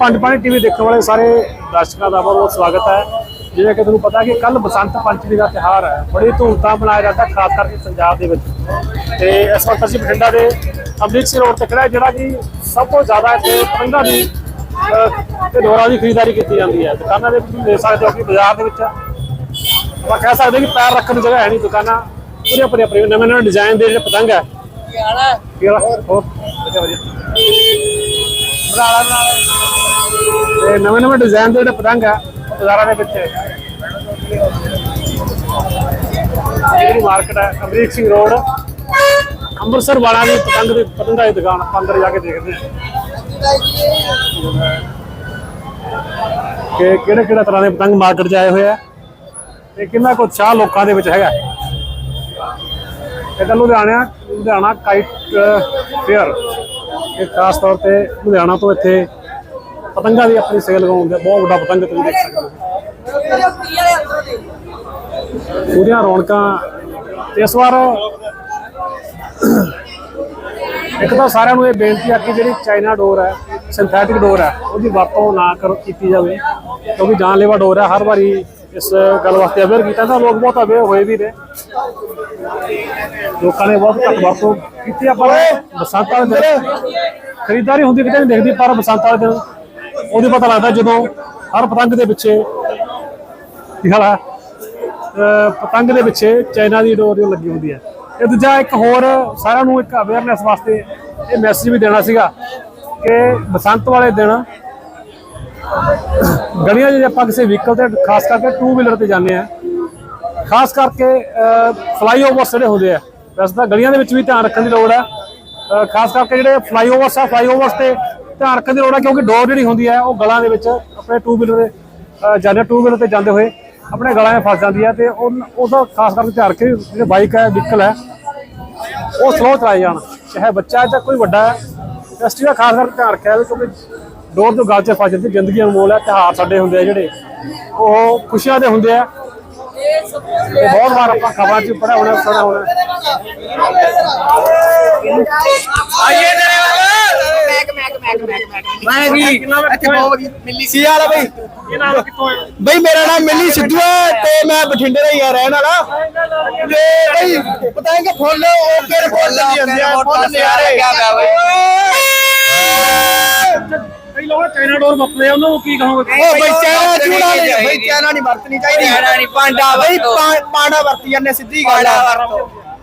ਪੰਜ ਪਾਣੀ ਟੀਵੀ ਦੇਖਣ ਵਾਲੇ ਸਾਰੇ ਦਰਸ਼ਕਾਂ ਦਾ ਬਹੁਤ ਸਵਾਗਤ ਹੈ। ਜਿਵੇਂ ਕਿ ਤੁਹਾਨੂੰ ਪਤਾ ਕਿ ਕੱਲ ਬਸੰਤ ਪੰਚਮੀ ਦਾ ਤਿਉਹਾਰ ਹੈ। ਬੜੀ ਧੂਮਧਾਮ ਮਨਾਇਆ ਜਾਂਦਾ ਖਾਸ ਕਰਕੇ ਪੰਜਾਬ ਦੇ ਵਿੱਚ। ਤੇ ਇਸ ਵਕਤ ਅਸੀਂ ਬਠਿੰਡਾ ਦੇ ਅੰਮ੍ਰਿਤਸਰ ਰੋਡ ਤੇ ਖੜਾ ਜਿਹੜਾ ਕਿ ਸਭ ਤੋਂ ਜ਼ਿਆਦਾ ਇੱਥੇ ਪਤੰਗਾਂ ਦੀ ਤੇ ਡੋਰਾਂ ਦੀ ਖਰੀਦਦਾਰੀ ਕੀਤੀ ਜਾਂਦੀ ਹੈ। ਦੁਕਾਨਾਂ ਦੇ ਵਿੱਚ ਦੇਖ ਸਕਦੇ ਹੋ ਕਿ ਬਾਜ਼ਾਰ ਦੇ ਵਿੱਚ ਆਪਾਂ ਕਹਿ ਸਕਦੇ ਹਾਂ ਕਿ ਪੈਰ ਰੱਖਣ ਦੀ ਜਗ੍ਹਾ ਹੈ ਨਹੀਂ। ਦੁਕਾਨਾਂ ਪੂਰੀਆਂ ਪੂਰੀਆਂ ਪੂਰੀਆਂ ਨਵੇਂ ਨਵੇਂ ਡਿਜ਼ਾਈਨ ਦੇ ਜਿਹੜੇ ਪਤੰਗ ਹੈ। ਕੀ ਹਾਲ ਹੈ? ਹੋਰ? ਵਧੀਆ ਵਧੀਆ। ਤੇ ਨਵੇਂ ਨਵੇਂ ਡਿਜ਼ਾਈਨ ਦੇ ਜਿਹੜੇ ਪਤੰਗ ਆ, ਬਾਜ਼ਾਰਾਂ ਦੇ ਵਿੱਚ। ਜਿਹੜੀ ਮਾਰਕੀਟ ਹੈ ਅਮਰੀਕ ਸਿੰਘ ਰੋਡ ਅੰਮ੍ਰਿਤਸਰ ਵਾਲਾ ਦੀ ਪਤੰਗ ਦੀ ਪਤੰਗਾਂ ਦੀ ਦੁਕਾਨ ਆਪਾਂ ਅੰਦਰ ਜਾ ਕੇ ਦੇਖਦੇ ਹਾਂ। ਕਿ ਕਿਹੜੇ ਕਿਹੜੇ ਤਰ੍ਹਾਂ ਦੇ ਪਤੰਗ ਮਾਰਕੀਟ 'ਚ ਆਏ ਹੋਏ ਆ, ਤੇ ਕਿੰਨਾ ਕੁ ਉਤਸ਼ਾਹ ਲੋਕਾਂ ਦੇ ਵਿੱਚ ਹੈਗਾ। ਇਹ ਤਾਂ ਲੁਧਿਆਣਾ ਲੁਧਿਆਣਾ ਕਾਈਟ ਫੇਅਰ ਇਹ ਖਾਸ ਤੌਰ ਤੇ ਲੁਧਿਆਣਾ ਤੋਂ ਇੱਥੇ ਪਤੰਗਾਂ ਦੀ ਆਪਣੀ ਸੇਲ ਲਗਾਉਂਦੇ। ਬਹੁਤ ਵੱਡਾ ਪਤੰਗ ਤੁਸੀਂ ਦੇਖ ਸਕਦੇ ਹੋ ਉਹਦੀਆਂ ਰੌਣਕਾਂ ਇਸ ਵਾਰ ਇੱਕ ਤਾਂ ਸਾਰਿਆਂ ਨੂੰ ਇਹ ਬੇਨਤੀ ਆ ਕਿ ਜਿਹੜੀ ਚਾਈਨਾ ਡੋਰ ਹੈ ਸਿੰਥੈਟਿਕ ਡੋਰ ਹੈ ਉਹਦੀ ਵਰਤੋਂ ਨਾ ਕਰੋ ਕੀਤੀ ਜਾਵੇ ਕਿਉਂਕਿ ਜਾਨਲੇਵਾ ਡੋਰ ਹੈ ਹਰ ਵਾਰੀ ਇਸ ਗੱਲ ਵਾਸਤੇ ਅਵੇਅਰ ਕੀਤਾ ਤਾਂ ਲੋਕ ਬਹੁਤ ਅਵੇਅਰ ਹੋਏ ਵੀ ਨੇ ਲੋਕਾਂ ਨੇ ਬਹੁਤ ਘੱਟ ਵਰਤੋਂ ਕੀਤੀ ਆ ਪਰ ਬਸੰਤ ਵਾਲੇ ਦਿਨ ਖਰੀਦਦਾਰੀ ਹੁੰਦੀ ਕਿਤੇ ਨਹੀਂ ਦੇਖਦੀ ਪਰ ਬਸੰਤ ਵਾਲੇ ਦਿਨ ਉਹਦੀ ਪਤਾ ਲੱਗਦਾ ਜਦੋਂ ਹਰ ਪਤੰਗ ਦੇ ਪਿੱਛੇ, ਕੀ ਹਾਲ ਹੈ? ਪਤੰਗ ਦੇ ਪਿੱਛੇ ਚਾਈਨਾ ਦੀ ਡੋਰ ਲੱਗੀ ਹੁੰਦੀ ਹੈ। ਇਹ ਦੂਜਾ ਇੱਕ ਹੋਰ ਸਾਰਿਆਂ ਨੂੰ ਇੱਕ ਅਵੇਅਰਨੈਸ ਵਾਸਤੇ ਇਹ ਮੈਸੇਜ ਵੀ ਦੇਣਾ ਸੀਗਾ ਕਿ ਬਸੰਤ ਵਾਲੇ ਦਿਨ ਗਲੀਆਂ 'ਚ ਜੇ ਆਪਾਂ ਕਿਸੇ ਵਹੀਕਲ ਤੇ ਖਾਸ ਕਰਕੇ ਟੂ ਵੀਲਰ ਤੇ ਜਾਂਦੇ ਆ ਖਾਸ ਕਰਕੇ ਫਲਾਈਓਵਰਸ ਜਿਹੜੇ ਹੁੰਦੇ ਆ, ਵੈਸੇ ਤਾਂ ਗਲੀਆਂ ਦੇ ਵਿੱਚ ਵੀ ਧਿਆਨ ਰੱਖਣ ਦੀ ਲੋੜ ਹੈ। ਖਾਸ ਕਰਕੇ ਜਿਹੜੇ ਫਲਾਈਓਵਰਸ ਆ ਫਲਾਈਓਵਰਸ ਤੇ ਧਿਆਨ ਰੱਖਣ ਦੀ ਲੋੜ ਹੈ ਕਿਉਂਕਿ ਡੋਰ ਜਿਹੜੀ ਹੁੰਦੀ ਹੈ ਉਹ ਗਲਾਂ ਦੇ ਵਿੱਚ ਆਪਣੇ ਟੂ ਵੀਲਰ ਜਾਂਦੇ ਟੂ ਵੀਲਰ ਤੇ ਜਾਂਦੇ ਹੋਏ ਆਪਣੇ ਗਲਾਂ 'ਚ ਫਸ ਜਾਂਦੀ ਹੈ ਤੇ ਉਹ ਉਹਦਾ ਖਾਸ ਕਰਕੇ ਧਿਆਨ ਰੱਖੇ, ਜਿਹੜੇ ਬਾਈਕ ਹੈ ਵਹੀਕਲ ਹੈ ਉਹ ਸਲੋ ਚਲਾਏ ਜਾਣ। ਚਾਹੇ ਬੱਚਾ ਹੈ ਜਾਂ ਕੋਈ ਵੱਡਾ ਹੈ ਇੰਡਸਟਰੀ ਦਾ ਖਾਸ ਕਰਕੇ ਧਿਆਨ ਰੱਖਿਆ ਜਾਵੇ, ਕਿਉਂਕਿ ਡੋਰ ਤੋਂ ਗੱਲ 'ਚ ਫਸ ਜਾਂਦੀ, ਜ਼ਿੰਦਗੀ ਅਨਮੋਲ ਹੈ ਤਿਉਹਾਰ ਸਾਡੇ ਹੁੰਦੇ ਆ ਜਿਹੜੇ, ਉਹ ਖੁਸ਼ੀਆਂ ਦੇ ਹੁੰਦੇ ਆ ਤੇ ਬਹੁਤ ਵਾਰ ਆਪਾਂ ਖਬਰਾਂ 'ਚ ਪੜਿਆ ਹੋਣਾ ਸੁਣਿਆ ਹੋਣਾ। ਆਈਏ ਤੇਰੇ ਮੈਕ ਮੈਕ ਮੈਕ ਮੈਕ ਮੈਕ ਮੈਂ ਵੀ ਇੱਥੇ ਬਹੁਤ ਵਧੀਆ ਮਿਲੀ ਸੀ। ਯਾਰ ਬਈ? ਇਹ ਨਾਮ ਕਿੱਥੋਂ ਹੈ ਬਈ ਮੇਰਾ ਨਾਮ ਮਿਲੀ ਸਿੱਧੂ ਹੈ ਤੇ ਮੈਂ ਬਠਿੰਡੇ ਦਾ ਹੀ ਆ ਰਹਿਣ ਵਾਲਾ। ਤੇ ਬਈ ਪਤਾ ਹੈ ਕਿ ਫੁੱਲ ਉਹ ਕਿਹੜੇ ਫੁੱਲ ਜਾਂਦੇ ਆ ਫੁੱਲ ਨਿਆਰੇ ਕਈ ਲੋਕ ਚਾਈਨਾ ਡੋਰ ਵਰਤਦੇ ਆ ਉਹਨਾਂ ਨੂੰ ਕੀ ਕਹੋਗੇ ਉਹ ਬਈ ਚਾਈਨਾ ਚੂੜਾ ਨਹੀਂ ਬਈ ਚਾਈਨਾ ਨਹੀਂ ਵਰਤਣੀ ਚਾਹੀਦੀ। ਚਾਈਨਾ ਨਹੀਂ ਪਾਂਡਾ ਬਈ ਵਰਤੀ। ਜਾਂਦੇ ਸਿੱਧੀ ਗੱਲ ਆ।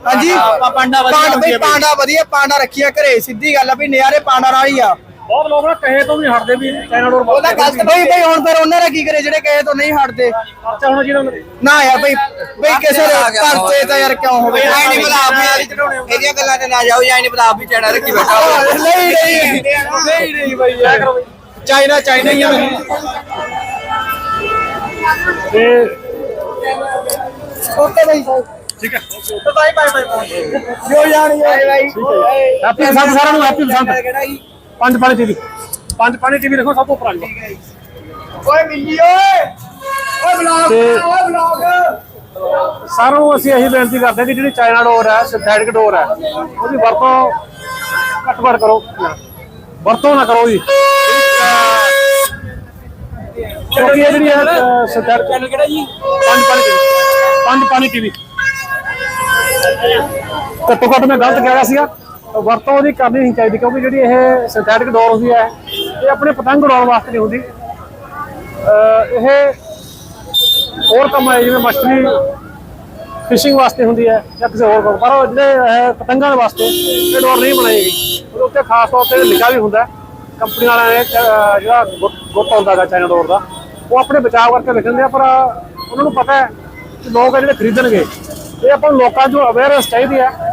ਹਾਂਜੀ। ਪਾਂਡਾ ਵਧੀਆ ਬਈ ਪਾਂਡਾ ਵਧੀਆ ਪਾਂਡਾ ਰੱਖਿਆ ਘਰੇ ਸਿੱਧੀ ਗੱਲ ਆ। ਵੀ ਨਿਆਰੇ ਪਾਂਡਾ ਨਾਲ ਹੀ ਆ। ਬਹੁਤ ਲੋਕ ਨਾ ਕਹੇ ਤੋਂ ਵੀ ਹਟਦੇ ਵੀ ਚਾਈਨਾ ਡੋਰ ਉਹਦਾ ਗਲਤ ਬਈ ਬਈ ਹੁਣ ਫਿਰ ਉਹਨਾਂ ਦਾ ਕੀ ਕਰੇ ਜਿਹੜੇ ਕਹੇ ਤੋਂ ਨਹੀਂ ਹਟਦੇ? ਖਰਚਾ ਹੋਣਾ ਚਾਹੀਦਾ ਉਹਨਾਂ ਦੇ ਨਾ ਯਾਰ ਬਈ ਬਈ ਕਿਸੇ ਦੇ ਪਰਚੇ ਤਾਂ ਯਾਰ ਕਿਉਂ ਹੋਵੇ? ਆਈ ਨਹੀਂ ਪਤਾ ਆਪ ਇਹਦੀਆਂ ਗੱਲਾਂ ਤੇ ਨਾ ਜਾਓ ਆਈ ਨਹੀਂ ਪਤਾ ਆਪ ਵੀ ਚੜਾ ਰੱਖੀ ਬੈਠਾ ਨਹੀਂ ਨਹੀਂ। ਨਹੀਂ ਨਹੀਂ ਬਈ ਯਾਰ ਚਾਈਨਾ ਚਾਈਨਾ ਹੀ ਆ। ਤੇ ਓਕੇ ਬਈ। ਠੀਕ ਹੈ। ਬਾਈ ਬਾਈ ਬਾਈ ਜੋ ਜਾਣੀ ਹੈ। ਬਾਈ ਹੈਪੀ ਸਾਰਿਆਂ ਨੂੰ ਹੈਪੀ ਬਸੰਤ ਪੰਜ ਪਾਣੀ ਟੀਵੀ। ਪੰਜ ਪਾਣੀ ਟੀਵੀ ਦੇਖੋ ਸਭ ਤੋਂ ਪੁਰਾਣੀ। ਓਏ ਮਿੱਲੀ ਓਏ। ਓਏ ਬਲੌਗ ਓਏ ਬਲੌਗ। ਸਾਰਿਆਂ ਨੂੰ ਅਸੀਂ ਇਹੀ ਬੇਨਤੀ ਕਰਦੇ ਹਾਂ ਕਿ ਜਿਹੜੀ ਚਾਈਨਾ ਡੋਰ ਹੈ ਸਿੰਥੈਟਿਕ ਡੋਰ ਹੈ ਉਹਦੀ ਵਰਤੋਂ ਘੱਟ ਘੱਟ ਕਰੋ। ਵਰਤੋਂ ਨਾ ਕਰੋ ਜੀ। ਕਿਉਂਕਿ ਇਹ ਜਿਹੜੀ ਹੈ ਸਿੰਥੈਟਿਕ ਚੈਨਲ ਕਿਹੜਾ ਜੀ? ਪੰਜ ਪਾਣੀ ਟੀਵੀ। ਪੰਜ ਪਾਣੀ ਟੀਵੀ। ਘੱਟੋ ਘੱਟ ਮੈਂ ਗਲਤ ਕਹਿ ਰਿਹਾ ਸੀਗਾ। ਵਰਤੋਂ ਉਹਦੀ ਕਰਨੀ ਨਹੀਂ ਚਾਹੀਦੀ ਕਿਉਂਕਿ ਜਿਹੜੀ ਇਹ ਸਿੰਥੈਟਿਕ ਡੋਰ ਹੁੰਦੀ ਹੈ, ਇਹ ਆਪਣੇ ਪਤੰਗ ਉਡਾਉਣ ਵਾਸਤੇ ਨਹੀਂ ਹੁੰਦੀ। ਇਹ ਹੋਰ ਕੰਮ ਹੈ, ਜਿਵੇਂ ਮਛਲੀ ਫਿਸ਼ਿੰਗ ਵਾਸਤੇ ਹੁੰਦੀ ਹੈ ਜਾਂ ਕਿਸੇ ਹੋਰ ਕੰਮ। ਪਰ ਉਹ ਜਿਹੜੇ ਪਤੰਗਾਂ ਦੇ ਵਾਸਤੇ ਇਹ ਡੋਰ ਨਹੀਂ ਬਣਾਈ ਗਈ। ਉਹਦੇ ਉੱਤੇ ਖਾਸ ਤੌਰ ਤੇ ਲਿਖਿਆ ਵੀ ਹੁੰਦਾ ਕੰਪਨੀ ਵਾਲਿਆਂ ਨੇ ਜਿਹੜਾ ਗੁੱਟ ਹੁੰਦਾ ਹੈਗਾ ਚਾਈਨਾ ਡੋਰ ਦਾ, ਉਹ ਆਪਣੇ ਬਚਾਅ ਕਰਕੇ ਲਿਖ ਦਿੰਦੇ ਆ, ਪਰ ਉਹਨਾਂ ਨੂੰ ਪਤਾ ਹੈ ਕਿ ਲੋਕ ਆ ਜਿਹੜੇ ਖਰੀਦਣਗੇ, ਇਹ ਆਪਾਂ ਲੋਕਾਂ ਨੂੰ ਅਵੇਅਰਨੈਸ ਚਾਹੀਦੀ ਹੈ।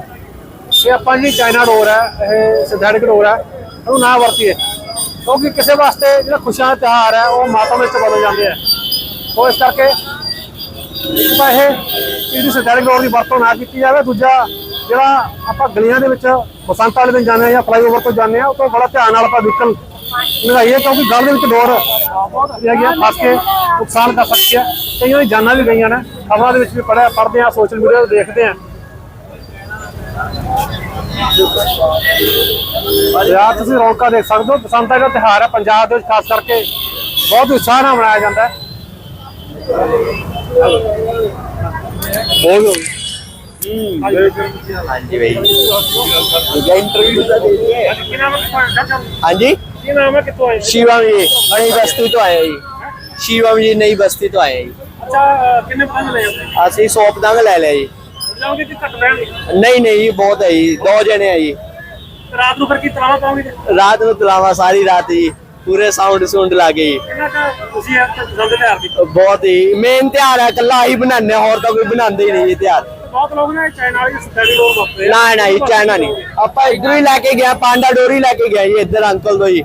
ਕਿ ਆਪਾਂ ਜਿਹੜੀ ਚਾਈਨਾ ਡੋਰ ਹੈ, ਇਹ ਸਿੰਥੈਟਿਕ ਡੋਰ ਹੈ ਉਹਨੂੰ ਨਾ ਵਰਤੀਏ। ਕਿਉਂਕਿ ਕਿਸੇ ਵਾਸਤੇ ਜਿਹੜਾ ਖੁਸ਼ੀਆਂ ਦਾ ਤਿਉਹਾਰ ਹੈ, ਉਹ ਮਾਤਾ ਵਿੱਚ ਬਦਲ ਜਾਂਦੇ ਆ। ਸੋ ਇਸ ਕਰਕੇ ਇੱਕ ਤਾਂ ਇਹ ਇਹਦੀ ਸਿੰਥੈਟਿਕ ਡੋਰ ਦੀ ਵਰਤੋਂ ਨਾ ਕੀਤੀ ਜਾਵੇ। ਦੂਜਾ, ਜਿਹੜਾ ਆਪਾਂ ਗਲੀਆਂ ਦੇ ਵਿੱਚ ਬਸੰਤ ਵਾਲੇ ਦਿਨ ਜਾਂਦੇ ਆ ਜਾਂ ਫਲਾਈਓਵਰ ਤੋਂ ਜਾਂਦੇ ਆ, ਉਹ ਤੋਂ ਬੜਾ ਧਿਆਨ ਨਾਲ ਆਪਾਂ ਵਹੀਕਲ ਲਗਾਈਏ, ਕਿਉਂਕਿ ਗਲ ਦੇ ਵਿੱਚ ਡੋਰ ਬਹੁਤ ਹੈਗੀ ਆ, ਫਸ ਕੇ ਨੁਕਸਾਨ ਕਰ ਸਕਦੀ ਹੈ ਕਈਆਂ ਦੀ ਜਾਨਾਂ ਵੀ ਗਈਆਂ ਨੇ। ਖਬਰਾਂ ਦੇ ਵਿੱਚ ਵੀ ਪੜਿਆ ਪੜਦੇ ਆ, ਸੋਸ਼ਲ ਮੀਡੀਆ ਤੇ ਦੇਖਦੇ ਆ। ਯਾਰ ਤੁਸੀਂ ਰੌਣਕਾਂ ਦੇਖ ਸਕਦੇ ਹੋ। ਬਸੰਤ ਦਾ ਜਿਹੜਾ ਤਿਉਹਾਰ ਹੈ ਪੰਜਾਬ ਦੇ ਵਿੱਚ ਖਾਸ ਕਰਕੇ ਬਹੁਤ ਉਤਸ਼ਾਹ ਨਾਲ ਮਨਾਇਆ ਜਾਂਦਾ ਹੈ। ਬੋਲੋ। ਹਾਂਜੀ ਬਈ। ਇੰਟਰਵਿਊ ਤਾਂ ਦੇ ਦਈਏ ਕੀ ਨਾਮ ਹੈ ਹਾਂਜੀ? ਕੀ ਨਾਮ ਹੈ? ਕਿੱਥੋਂ ਆਏ ਸ਼ਿਵਮ ਜੀ ਨਈ ਬਸਤੀ ਤੋਂ ਆਏ ਜੀ। ਸ਼ਿਵਮ ਜੀ ਨਈ ਬਸਤੀ ਤੋਂ ਆਏ ਜੀ। ਅੱਛਾ ਕਿੰਨੇ ਪਤੰਗ ਲਏ ਆਪਣੇ ਅਸੀਂ ਸੌ ਪਤੰਗ ਲੈ ਲਿਆ ਜੀ। ਜਾਓਗੇ ਕਿ ਘੱਟ ਰਹਿਣਗੇ ਨਹੀਂ ਨਹੀਂ ਜੀ ਬਹੁਤ ਹੈ ਜੀ ਦੋ ਜਣੇ ਆ ਜੀ। ਰਾਤ ਨੂੰ ਫਿਰ ਕੀ ਤਲਾਵਾ ਪਾਉਂਗੇ ਰਾਤ ਨੂੰ ਤਲਾਵਾ ਸਾਰੀ ਰਾਤ ਜੀ ਪੂਰੇ ਸਾਊਂਡ ਸੁੰਡ ਲਾ ਕੇ ਜੀ। ਕਿੰਨਾ ਕੁ ਤੁਸੀਂ ਇਹ ਪਸੰਦ ਤਿਉਹਾਰ ਦੀ ਬਹੁਤ ਹੀ ਮੇਨ ਤਿਉਹਾਰ ਹੈ ਕੱਲਾ ਹੀ ਬਣਾਉਂਦੇ ਹਾਂ, ਹੋਰ ਤਾਂ ਕੋਈ ਬਣਾਉਂਦੇ ਹੀ ਨਹੀਂ ਜੀ ਤਿਉਹਾਰ। ਬਹੁਤ ਲੋਕ ਨੇ ਚਾਈਨਾ ਵਾਲੀ ਸਟੱਡੀ ਆ। ਨਾ ਨਾ ਜੀ ਚਾਈਨਾ ਨਹੀਂ। ਆਪਾਂ ਇੱਧਰ ਹੀ ਲੈ ਕੇ ਗਿਆ ਪਾਂਡਾ ਡੋਰੀ ਲੈ ਕੇ ਗਿਆ ਜੀ ਇੱਧਰ ਅੰਕਲ ਤੋਂ ਜੀ।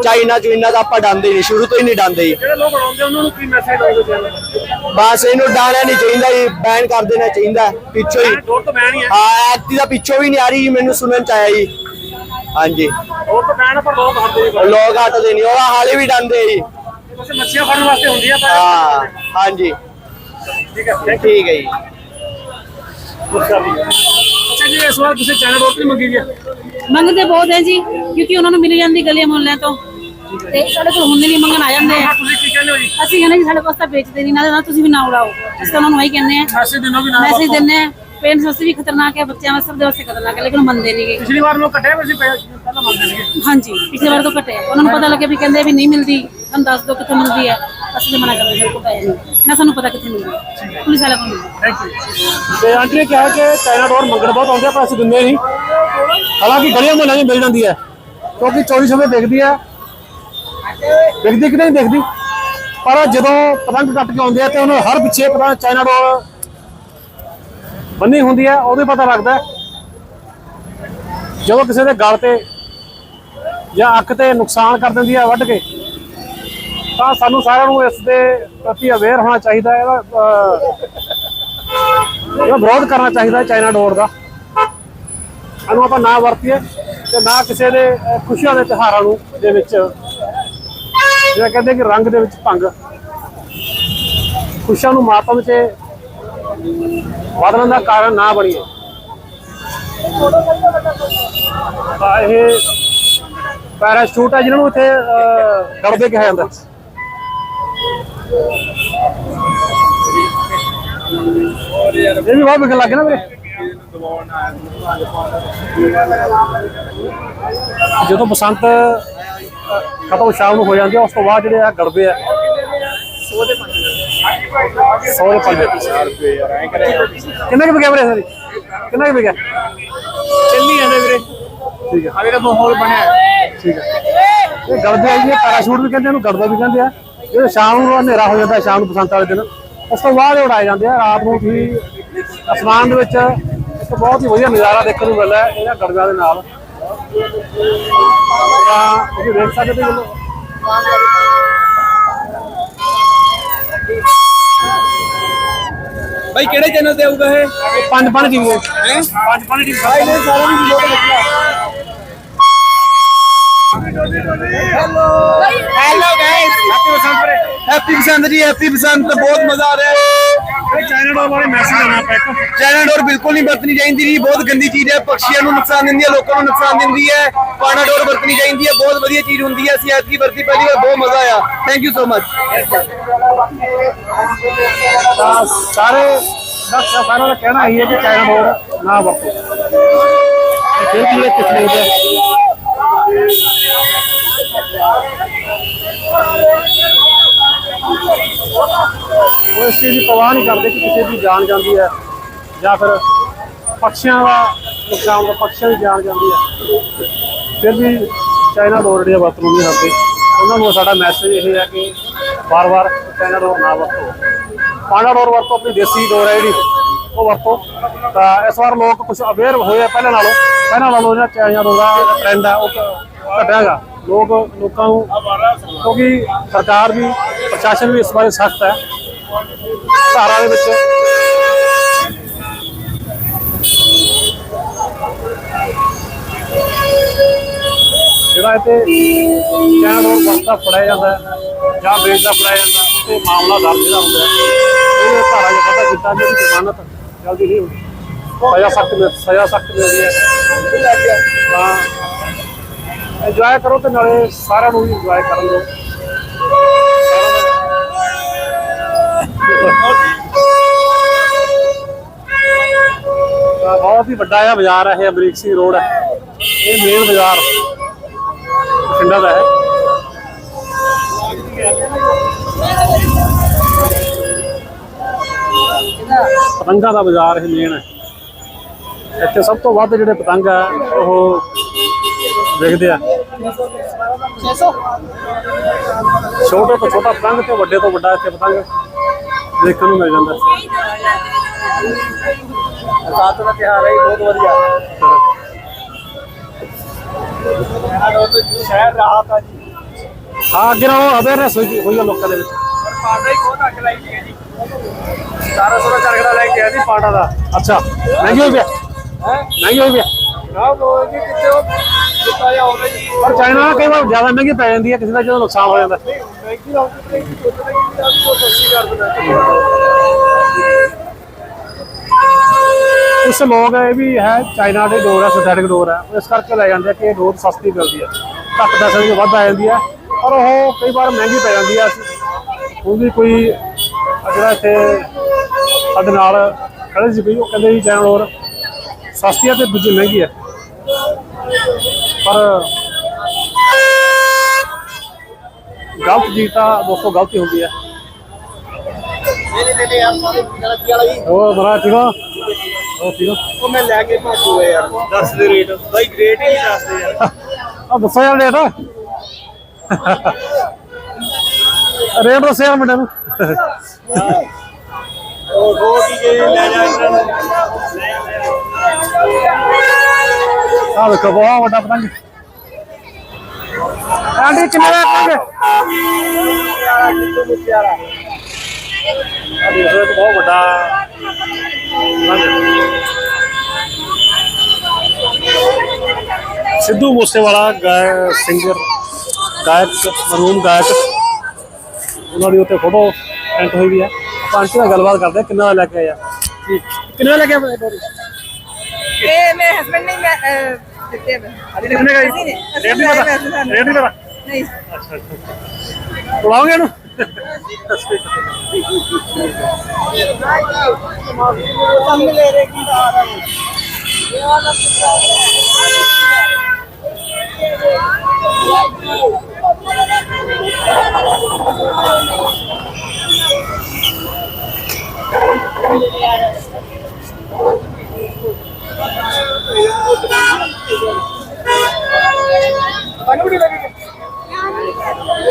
ਚਾਈਨਾ ਚੁਈਨਾ ਤਾਂ ਆਪਾਂ ਡਾਂਦੇ ਨਹੀਂ ਸ਼ੁਰੂ ਤੋਂ ਹੀ ਨਹੀਂ ਡਾਂਦੇ ਜੀ। ਜਿਹੜੇ ਲੋਕ ਬਣਾਉਂਦੇ ਉਹਨਾਂ ਨੂੰ ਕੀ ਮੈਸੇਜ ਦੋਗੇ ਬਸ ਇਹਨੂੰ ਡਾਣਾ ਨਹੀਂ ਚਾਹੀਦਾ ਜੀ ਬੈਨ ਕਰ ਦੇਣਾ ਚਾਹੀਦਾ ਪਿੱਛੋਂ ਹੀ। ਡੋਰ ਤੋਂ ਬੈਨ ਹੀ ਹੈ। ਹਾਂ ਐਕਟੀ ਦਾ ਪਿੱਛੋਂ ਵੀ ਨਹੀਂ ਆ ਰਹੀ ਮੈਨੂੰ ਸੁਣਨ ਚ ਆਇਆ ਜੀ। ਹਾਂਜੀ। ਡੋਰ ਤੋਂ ਬੈਨ ਪਰ ਲੋਕ ਹੱਥਦੇ ਨਹੀਂ। ਲੋਕ ਹਟਦੇ ਨਹੀਂ ਉਹ ਹਾਲੇ ਵੀ ਡਾਂਦੇ ਜੀ। ਵੈਸੇ ਮੱਛੀਆਂ ਫੜਨ ਵਾਸਤੇ ਹੁੰਦੀ ਆ ਹਾਂ ਹਾਂਜੀ। ਠੀਕ ਹੈ ਠੀਕ ਹੈ ਜੀ। ਜੀ ਇਸ ਵਾਰ ਤੁਸੀਂ ਡੋਰ ਨਹੀਂ ਮੰਗੀ ਜੀ ਮੰਗਦੇ ਬਹੁਤ ਹੈ ਜੀ ਕਿਉਂਕਿ ਉਹਨਾਂ ਨੂੰ ਮਿਲ ਜਾਂਦੀ ਗਲੀਆਂ ਮੁਹੱਲਿਆਂ ਤੋਂ। ਤੇ ਸਾਡੇ ਕੋਲ ਹੁੰਦੇ ਨਹੀਂ ਮੰਗਣ ਆ ਜਾਂਦੇ ਆ। ਤੁਸੀਂ ਕੀ ਕਹਿੰਦੇ ਹੋ ਜੀ? ਅਸੀਂ ਕਹਿੰਦੇ ਜੀ ਸਾਡੇ ਕੋਲ ਤਾਂ ਵੇਚਦੇ ਨਹੀਂ ਨਾ ਤੁਸੀਂ ਵੀ ਨਾ ਉਡਾਓ ਅਸੀਂ ਤਾਂ ਉਹਨਾਂ ਨੂੰ ਇਹੀ ਕਹਿੰਦੇ ਆ। ਮੈਸੇਜ ਦੇਣਾ ਵੀ ਨਾ ਮੈਸੇਜ ਦਿੰਦੇ ਆ ਪੇਰੈਂਟਸ ਵਾਸਤੇ ਵੀ ਖਤਰਨਾਕ ਹੈ ਬੱਚਿਆਂ ਵਾਸਤੇ ਸਭ ਦੇ ਵਾਸਤੇ ਖਤਰਨਾਕ ਹੈ ਲੇਕਿਨ ਉਹ ਮੰਨਦੇ ਨਹੀਂਗੇ ਪਿਛਲੀ ਵਾਰ ਲੋਕ ਕੱਟੇ ਹੋਏ ਸੀ ਪਹਿਲਾਂ ਮੰਗਦੇ ਸੀਗੇ ਹਾਂਜੀ ਪਿਛਲੇ ਵਾਰ ਤੋਂ ਘਟਿਆ। ਉਹਨਾਂ ਨੂੰ ਪਤਾ ਲੱਗਿਆ ਵੀ ਕਹਿੰਦੇ ਵੀ ਨਹੀਂ ਮਿਲਦੀ ਸਾਨੂੰ ਦੱਸ ਦਿਓ ਕਿੱਥੇ ਮਿਲਦੀ ਹੈ ਅਸੀਂ ਤਾਂ ਮਨਾ ਕਰਦੇ ਸਾਡੇ ਕੋਲ ਤਾਂ ਨਹੀਂ। ਨਾ ਸਾਨੂੰ ਪਤਾ ਕਿੱਥੇ ਮਿਲਦੀ ਪੁਲਿਸ ਵਾਲਾ ਕੋਲ ਮਿਲਦੀ ਤੇ ਆਂਟੀ ਨੇ ਕਿਹਾ ਕਿ ਚਾਈਨਾ ਡੋਰ ਮੰਗਣ ਬਹੁਤ ਆਉਂਦੇ ਆ, ਪਰ ਅਸੀਂ ਦਿੰਦੇ ਨਹੀਂ। ਹਾਲਾਂਕਿ ਗਲੀਆਂ ਮੁਹੱਲਿਆਂ 'ਚ ਮਿਲ ਜਾਂਦੀ ਹੈ, ਕਿਉਂਕਿ ਚੋਰੀ ਸਮੇਂ ਵਿਕਦੀ ਹੈ। ਵਿਕਦੀ ਕਿ ਨਹੀਂ ਵਿਕਦੀ? ਪਰ ਜਦੋਂ ਪਤੰਗ ਕੱਟ ਕੇ ਆਉਂਦੇ ਆ ਤੇ ਉਹਨਾਂ ਹਰ ਪਿੱਛੇ ਪਤਾ ਚਾਈਨਾ ਡੋਰ ਬੰਨੀ ਹੁੰਦੀ ਹੈ ਉਹਦੇ ਪਤਾ ਲੱਗਦਾ ਹੈ। ਜਦੋਂ ਕਿਸੇ ਦੇ ਗਲ ਤੇ ਜਾਂ ਅੱਖ ਤੇ ਨੁਕਸਾਨ ਕਰ ਦਿੰਦੀ ਹੈ ਵੱਢ ਕੇ ਤਾਂ ਸਾਨੂੰ ਸਾਰਿਆਂ ਨੂੰ ਇਸ ਦੇ ਪ੍ਰਤੀ ਅਵੇਅਰ ਹੋਣਾ ਚਾਹੀਦਾ ਹੈ ਇਹਦਾ ਵਿਰੋਧ ਕਰਨਾ ਚਾਹੀਦਾ ਚਾਈਨਾ ਡੋਰ ਦਾ। ਇਹਨੂੰ ਆਪਾਂ ਨਾ ਵਰਤੀਏ ਤੇ ਨਾ ਕਿਸੇ ਦੇ ਖੁਸ਼ੀਆਂ ਦੇ ਤਿਉਹਾਰਾਂ ਨੂੰ ਦੇ ਵਿੱਚ ਜਿਹੜਾ ਕਹਿੰਦੇ ਕਿ ਰੰਗ ਦੇ ਵਿੱਚ ਭੰਗ। ਖੁਸ਼ੀਆਂ ਨੂੰ ਮਾਤਮ 'ਚ ਬਦਲਣ ਦਾ ਕਾਰਨ ਨਾ ਬਣੀਏ। ਤਾਂ ਇਹ ਪੈਰਾਸ਼ੂਟ ਹੈ ਜਿਹਨਾਂ ਨੂੰ ਇੱਥੇ ਅਹ, ਗੜਬੇ ਕਿਹਾ ਜਾਂਦਾ। ਇਹ ਵੀ ਵਿਕਣ ਲੱਗੇ ਨਾ ਵੀਰੇ। ਜਦੋਂ ਬਸੰਤ ਖਤਮ ਸ਼ਾਮ ਨੂੰ ਹੋ ਜਾਂਦੀ ਹੈ ਉਸ ਤੋਂ ਬਾਅਦ ਜਿਹੜੇ ਆ ਗੜਬੇ ਆ। 100 ਦੇ 5 ਰੁਪਏ। ਯਾਰ ਐ ਕਰੇ ਕਿੰਨੇ ਕੁ ਵਿਕਿਆ ਵੀਰੇ ਸਾਰੀ ਕਿੰਨਾ ਕੁ ਵਿਕਿਆ? ਚੱਲੀ ਜਾਂਦੇ ਵੀਰੇ। ਠੀਕ ਹੈ ਆ ਜਿਹੜਾ ਮਾਹੌਲ ਬਣਿਆ। ਠੀਕ ਹੈ ਇਹ ਗੜਬੇ ਆ ਜੀ ਇਹ ਪੈਰਾਸ਼ੂਟ ਵੀ ਕਹਿੰਦੇ ਇਹਨੂੰ ਗੜਬਾ ਵੀ ਕਹਿੰਦੇ ਆ। ਇਹ ਸ਼ਾਮ ਨੂੰ ਹਨੇਰਾ ਹੋ ਜਾਂਦਾ ਸ਼ਾਮ ਨੂੰ ਬਸੰਤ ਵਾਲੇ ਦਿਨ ਉਸ ਤੋਂ ਬਾਅਦ ਇਹ ਉਡਾਏ ਜਾਂਦੇ ਆ। ਰਾਤ ਨੂੰ ਵੀ ਅਸਮਾਨ ਦੇ ਵਿੱਚ ਇੱਕ ਬਹੁਤ ਹੀ ਵਧੀਆ ਨਜ਼ਾਰਾ ਦੇਖਣ ਨੂੰ ਮਿਲਦਾ ਹੈ ਇਹਨਾਂ ਗੜਬਿਆਂ ਦੇ ਨਾਲ। ਤਾਂ ਤੁਸੀਂ ਦੇਖ ਸਕਦੇ ਹੋ। ਬਾਈ ਕਿਹੜੇ ਚੈਨਲ ਤੇ ਆਊਗਾ ਇਹ? ਪੰਜ ਪੰਜ ਟੀਵੀ ਹੈ? ਪੰਜ ਪੰਜ ਟੀਵੀ ਸਾਰਾ ਵੀ ਵੀਡੀਓ ਦੇਖਿਆ hello hello guys happy Basant ਵੀਰੇ ਹੈਪੀ ਬਸੰਤ ਜੀ ਹੈਪੀ ਬਸੰਤ ਬਹੁਤ ਮਜ਼ਾ ਆ ਰਿਹਾ ਹੈ ਚਾਈਨਾ ਡੋਰ ਵਾਲੇ ਮੈਸੇਜ ਦੇਣਾ ਆਪਾਂ ਇੱਕ ਚਾਈਨਾ ਡੋਰ ਬਿਲਕੁਲ ਨਹੀਂ ਵਰਤਣੀ ਚਾਹੀਦੀ ਜੀ ਬਹੁਤ ਗੰਦੀ ਚੀਜ਼ ਹੈ ਪਕਸ਼ੀਆਂ ਨੂੰ ਨੁਕਸਾਨ ਦਿੰਦੀ ਹੈ ਲੋਕਾਂ ਨੂੰ ਨੁਕਸਾਨ ਦਿੰਦੀ ਹੈ ਪਾਣਾ ਡੋਰ ਵਰਤਣੀ ਚਾਹੀਦੀ ਹੈ ਬਹੁਤ ਵਧੀਆ ਚੀਜ਼ ਹੁੰਦੀ ਹੈ ਅਸੀਂ ਐਤਕੀ ਵਰਤੀ ਪਹਿਲੀ ਵਾਰ ਬਹੁਤ ਮਜ਼ਾ ਆਇਆ ਥੈਂਕ ਯੂ ਸੋ ਮਚ ਸਾਰੇ ਦਾ ਸਾਰਿਆਂ ਦਾ ਕਹਿਣਾ ਇਹੀ ਹੈ ਕਿ ਚਾਈਨਾ ਡੋਰ ਨਾ ਵਰਤੋ ਫਿਰ ਵੀ ਇਹ ਨਹੀਂ ਹੈ ਉਹ ਇਸ ਚੀਜ਼ ਦੀ ਪਰਵਾਹ ਨਹੀਂ ਕਰਦੇ ਕਿ ਕਿਸੇ ਦੀ ਜਾਨ ਜਾਂਦੀ ਹੈ ਜਾਂ ਫਿਰ ਪਕਸ਼ੀਆਂ ਦਾ ਨੁਕਸਾਨ ਦਾ ਪਕਸ਼ੀਆਂ ਦੀ ਜਾਨ ਜਾਂਦੀ ਹੈ। ਫਿਰ ਵੀ ਚਾਈਨਾ ਡੋਰ ਜਿਹੜੀ ਆ ਵਰਤੋਂ ਨਹੀਂ ਹਟਦੇ ਉਹਨਾਂ ਨੂੰ ਸਾਡਾ ਮੈਸੇਜ ਇਹ ਹੈ ਕਿ ਵਾਰ-ਵਾਰ ਚਾਈਨਾ ਡੋਰ ਨਾ ਵਰਤੋ। ਪਾਣਾ ਡੋਰ ਵਰਤੋ, ਆਪਣੀ ਦੇਸੀ ਡੋਰ ਹੈ ਜਿਹੜੀ, ਉਹ ਵਰਤੋ। ਤਾਂ ਇਸ ਵਾਰ ਲੋਕ ਕੁਝ ਅਵੇਅਰ ਹੋਏ ਆ ਪਹਿਲਾਂ ਨਾਲੋਂ। ਪਹਿਲਾਂ ਨਾਲੋਂ ਜਿਹੜਾ ਚਾਈਨਾ ਡੋਰ ਦਾ ਟ੍ਰੈਂਡ ਹੈ, ਉਹ ਘਟਿਆ ਹੈਗਾ। ਲੋਕ, ਲੋਕਾਂ ਨੂੰ, ਕਿਉਂਕਿ ਸਰਕਾਰ ਵੀ, ਪ੍ਰਸ਼ਾਸਨ ਵੀ ਇਸ ਬਾਰੇ ਸਖਤ ਹੈ। ਧਾਰਾ ਦੇ ਵਿੱਚ ਜਿਹੜਾ ਇੱਥੇ ਚਾਈਨਾ ਡੋਰ ਵਰਤਦਾ ਫੜਿਆ ਜਾਂਦਾ ਜਾਂ ਵੇਚਦਾ ਫੜਿਆ ਜਾਂਦਾ ਤੇ ਮਾਮਲਾ ਦਰਜ ਜਿਹੜਾ ਹੁੰਦਾ ਇਹ ਧਾਰਾ ਜੇ ਕੀਤਾ ਕਿ ਜ਼ਮਾਨਤ ਜਲਦੀ ਨਹੀਂ ਹੁੰਦੀ ਸਜ਼ਾ ਸਖਤ ਸਜ਼ਾ ਸਖਤ ਮਿਲਦੀ ਹੈ। ਤਾਂ ਇੰਜੋਏ ਕਰੋ ਤੇ ਨਾਲੇ ਸਾਰਿਆਂ ਨੂੰ ਵੀ ਇੰਜੋਏ ਕਰਨ ਦਿਓ ਬਹੁਤ ਹੀ ਵੱਡਾ ਆ ਬਾਜ਼ਾਰ ਹੈ ਇਹ ਅਮਰੀਕ ਸਿੰਘ ਰੋਡ ਹੈ। ਇਹ ਮੇਨ ਬਾਜ਼ਾਰ। ਬਠਿੰਡਾ ਦਾ ਹੈ। ਪਤੰਗਾਂ ਦਾ ਬਾਜ਼ਾਰ ਇਹ ਮੇਨ ਹੈ। ਇੱਥੇ ਸਭ ਤੋਂ ਵੱਧ ਜਿਹੜੇ ਪਤੰਗ ਆ ਉਹ ਵਿਕਦੇ ਆ। ਛੋਟੇ ਤੋਂ ਛੋਟਾ ਪਤੰਗ ਤੇ ਵੱਡੇ ਤੋਂ ਵੱਡਾ ਇੱਥੇ ਪਤੰਗ ਦੇਖਣ ਨੂੰ ਮਿਲ ਜਾਂਦਾ। ਸਾਤ ਦਾ ਤਿਹਾਰ ਹੈ ਬਹੁਤ ਵਧੀਆ। ਸ਼ਹਿਰ ਰਾਹਤ ਆ ਜੀ। ਹਾਂ ਅੱਗੇ ਨਾਲੋਂ ਅਵੇਅਰਨੈਸ ਹੋਈ ਆ ਲੋਕਾਂ ਦੇ ਵਿੱਚ। ਪਾਂਡਾ ਹੀ ਬਹੁਤ ਅੱਗ ਲਾਈ ਹੈ ਜੀ। 1700 ਦਾ ਚਰਖੜਾ ਲੈ ਕੇ ਆਇਆ ਸੀ ਪਾਟਾ ਦਾ। ਅੱਛਾ ਮਹਿੰਗੀ ਹੋਈ ਪਿਆ ਹੈ? ਮਹਿੰਗੀ ਹੋਈ ਪਿਆ ਨਾ ਬੋਲ ਜੀ ਕਿਤੇ ਉਹ ਜਾ ਜੀ ਪਰ ਚਾਈਨਾ ਨਾਲ ਕਈ ਵਾਰ ਜ਼ਿਆਦਾ ਮਹਿੰਗੀ ਪੈ ਜਾਂਦੀ ਹੈ, ਕਿਸੇ ਦਾ ਜਦੋਂ ਨੁਕਸਾਨ ਹੋ ਜਾਂਦਾ। ਮਹਿੰਗੀ ਲਾਉਂਦੇ ਤੇ ਸੋਚਦੇ ਕਿ ਆਪ ਕੋ ਸਸਤੀ ਕਰ ਦਿੰਦਾ ਕੁਝ ਲੋਕ ਇਹ ਵੀ ਹੈ, ਚਾਈਨਾ ਦੇ ਡੋਰ ਹੈ ਸਿੰਥੈਟਿਕ ਡੋਰ ਹੈ। ਇਸ ਕਰਕੇ ਲੈ ਜਾਂਦੇ ਆ ਕਿ ਇਹ ਡੋਰ ਸਸਤੀ ਮਿਲਦੀ ਹੈ। ਘੱਟ ਪੈਸੇ ਵਿੱਚ ਵੱਧ ਆ ਜਾਂਦੀ ਹੈ। ਪਰ ਉਹ ਕਈ ਵਾਰ ਮਹਿੰਗੀ ਪੈ ਜਾਂਦੀ ਹੈ। ਉਹ ਵੀ ਕੋਈ ਜਿਹੜਾ ਇੱਥੇ ਸਾਡੇ ਨਾਲ ਖੜੇ ਸੀ ਕੋਈ, ਉਹ ਕਹਿੰਦੇ ਜੀ, ਚਾਈਨਾ ਡੋਰ ਸਸਤੀ ਹੈ ਤੇ ਦੂਜੀ ਮਹਿੰਗੀ ਹੈ। ਪਰ ਗਲਤ ਜੀ ਤਾਂ ਦੋਸਤੋ ਗਲਤੀ ਹੁੰਦੀ ਹੈ। ਮੇਰੇ ਤੇ ਯਾਰ ਸਾਰੇ ਗਲਤੀ ਵਾਲਾ ਜੀ ਉਹ ਬੜਾ ਠੀਕ ਹੋ ਉਹ ਠੀਕ ਹੋ? ਉਹ ਮੈਂ ਲੈ ਕੇ ਭਾਜੂਗਾ ਯਾਰ ਦੱਸ ਦੇ ਰੇਟ। ਬਾਈ ਰੇਟ ਹੀ ਨਹੀਂ ਦੱਸਦੇ ਯਾਰ। ਆ ਦੱਸੋ ਯਾਰ ਰੇਟ। ਰੇਟ ਦੱਸੋ ਯਾਰ ਮੁੰਡੇ ਨੂੰ। ਉਹ ਹੋ ਕੀ ਗਏ ਲੈ ਜਾ ਇਹਨਾਂ ਨੂੰ? ਆ ਦੇਖੋ ਬਹੁਤ ਵੱਡਾ ਪਤੰਗ। ਆਂਟੀ ਕਿੰਨੇ ਦਾ ਪਤੰਗ? ਆ ਦੇਖੋ ਬਹੁਤ ਵੱਡਾ। ਸਿੱਧੂ ਮੂਸੇਵਾਲਾ ਗਾਇ ਸਿੰਗਰ ਗਾਇਕ ਮਰਹੂਮ ਗਾਇਕ। ਉਹਨਾਂ ਦੀ ਉੱਤੇ ਫੋਟੋ ਪ੍ਰਿੰਟ ਹੋਈ ਵੀ ਹੈ। ਆਪਾਂ ਨਾਲ ਗੱਲਬਾਤ ਕਰਦੇ ਕਿੰਨਾ ਲੈ ਕੇ ਆਇਆ ਕਿੰਨੇ ਲੈ ਕੇ ਆਇਆ ਇਹ ਮੇਰੇ ਹਸਬੰਡ ਨੇ ਮੈਂ ਅਹ, ਦਿੱਤੇ ਵੇ ਕਿੰਨੇ ਦਾ ਜੀ ਰੇਟ ਨਹੀਂ ਪਤਾ ਰੇਟ ਨਹੀਂ ਪਤਾ ਨਹੀਂ ਬੁਲਾਓਗੇ ਇਹਨੂੰ ਸੰਗ ਲੈ ਰੇ ਕੀ ਆ ਰਹਾ ਹੈ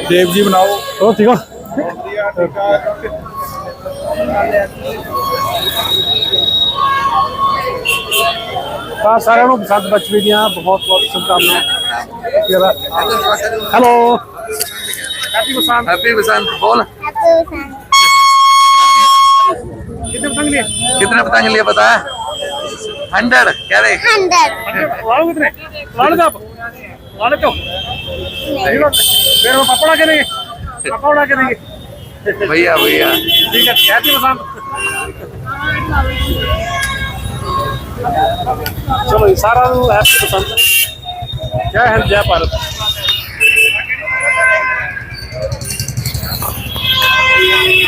ਦੇਵ ਜੀ ਬਣਾਓ ਉਹ ਠੀਕ ਹੋ ਤਾਂ ਸਾਰਿਆਂ ਨੂੰ ਬਸੰਤ ਬਚਵੀ ਦੀਆਂ ਬਹੁਤ ਬਹੁਤ ਸ਼ੁਭਕਾਮਨਾਵਾਂ hello happy Basant happy Basant बोल ਕਿੰਨੇ ਪਤੰਗ लिए कितने पतंग लिए पता है హండ్రెడ్ క్యారే హండ్రెడ్ వాడుకుతున్నాయి వాడుదాపు వాడుకో మీరు పప్పడా కింద పప్పడా కింద భయ్యా భయ్యా ఇంకా క్యాతి మసాన్ चलो सारा आपको पसंद जय हिंद जय भारत Thank you.